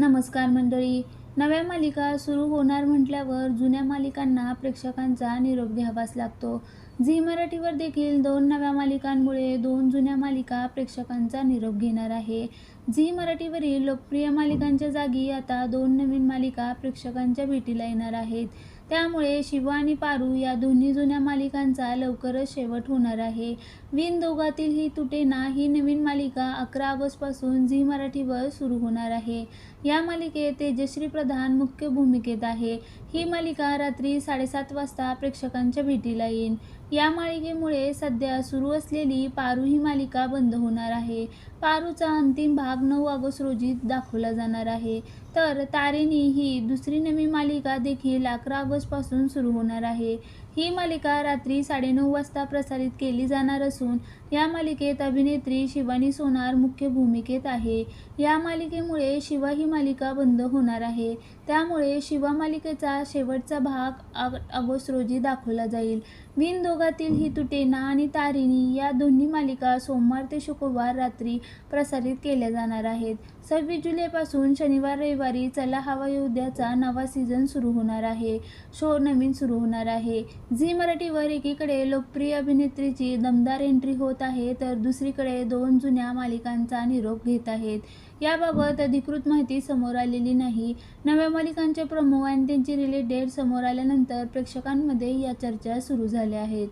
नमस्कार मंडळी. नव्या मालिका सुरू होणार म्हटल्यावर जुन्या मालिकांना प्रेक्षकांचा निरोप घ्यावाच लागतो. झी मराठीवर देखील दोन नव्या मालिकांमुळे दोन जुन्या मालिका प्रेक्षकांचा निरोप घेणार आहे. झी मराठीवरील लोकप्रिय मालिकांच्या जागी आता दोन नवीन मालिका प्रेक्षकांच्या भेटीला येणार आहेत. त्यामुळे शिव आणि पारू या दोन्ही जुन्या मालिकांचा लवकरच शेवट होणार आहे. विन दोघातील ही तुटेना ही नवीन मालिका अकरा ऑगस्टपासून झी मराठीवर सुरू होणार आहे. या मालिकेत तेजश्री प्रधान मुख्य भूमिकेत आहे. ही मालिका रात्री साडेसात वाजता प्रेक्षकांच्या भेटीला येईल या मालिकेमुळे सध्या सुरू असलेली पारू ही मालिका बंद होणार आहे. पारूचा अंतिम भाग नऊ ऑगस्ट रोजी दाखवला जाणार आहे. तर तारिणी ही दुसरी नवी मालिका देखील अकरा ऑगस्ट ऑगस्टपासून सुरू होणार आहे. ही मालिका रात्री साडेनऊ वाजता प्रसारित केली जाणार असून या मालिकेत अभिनेत्री शिवानी सोनार मुख्य भूमिकेत आहे. या मालिकेमुळे शिवा ही मालिका बंद होणार आहे. त्यामुळे शिवा मालिकेचा शेवटचा भाग ऑगस्ट रोजी दाखवला जाईल. विन दोघातील ही तुटेना आणि तारिणी या दोन्ही मालिका सोमवार ते शुक्रवार रात्री प्रसारित केल्या जाणार आहेत. सव्वीस जुलैपासून शनिवार रविवारी चला हवा योद्ध्याचा नवा सीझन सुरू होणार आहे. शो नवीन सुरू होणार आहे. झी मराठीवर एकीकडे लोकप्रिय अभिनेत्रीची दमदार एंट्री होत आहे तर दुसरीकडे दोन जुन्या मालिकांचा निरोप घेत आहेत. याबाबत अधिकृत माहिती समोर आलेली नाही. नव्या मालिकांचे प्रमो आणि त्यांची रिलीज डेट समोर आल्यानंतर प्रेक्षकांमध्ये या चर्चा सुरू झाल्या आहेत.